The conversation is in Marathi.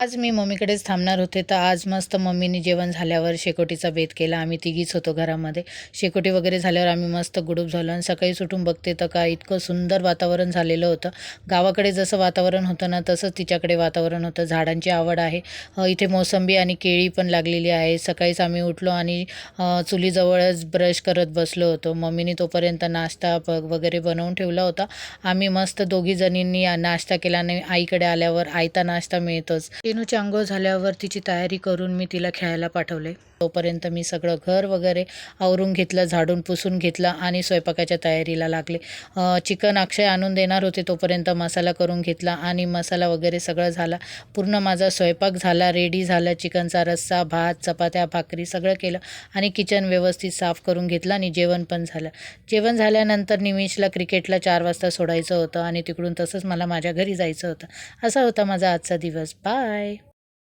आज मी मम्मीकडेच थांबणार होते तर आज मस्त मम्मीने जेवण झाल्यावर शेकोटीचा बेत केला. आम्ही तिघीच होतो घरामध्ये. शेकोटी वगैरे झाल्यावर आम्ही मस्त गुडूप झालो आणि सकाळी सुटून बघते तर का इतकं सुंदर वातावरण झालेलं होतं. गावाकडे जसं वातावरण होतं ना तसंच तिच्याकडे वातावरण होतं. झाडांची आवड आहे. इथे मोसंबी आणि केळी पण लागलेली आहे. सकाळीच आम्ही उठलो आणि चुलीजवळच ब्रश करत बसलो होतो. मम्मीने तोपर्यंत नाश्ता वगैरे बनवून ठेवला होता. आम्ही मस्त दोघी जणींनी नाश्ता केला आणि आईकडे आल्यावर आयता नाश्ता मिळतोच. टिनूची आंघोळ झाल्यावर तिची तयारी करून मी तिला खेळायला पाठवले. तोपर्यंत मी सगळं घर वगैरे आवरून घेतलं झाडून पुसून घेतलं आणि स्वयंपाकाच्या तयारीला लागले. चिकन अक्षय आणून देणार होते तोपर्यंत मसाला करून घेतला आणि मसाला वगैरे सगळं झाला. पूर्ण माझा स्वयंपाक झाला रेडी झाला चिकनचा रस्सा भात चपात्या भाकरी सगळं केलं आणि किचन व्यवस्थित साफ करून घेतलं आणि जेवण पण झालं. जेवण झाल्यानंतर निमिषला क्रिकेटला चार वाजता सोडायचं होतं आणि तिकडून तसंच मला माझ्या घरी जायचं होतं. असा होता माझा आजचा दिवस. बाय! Bye.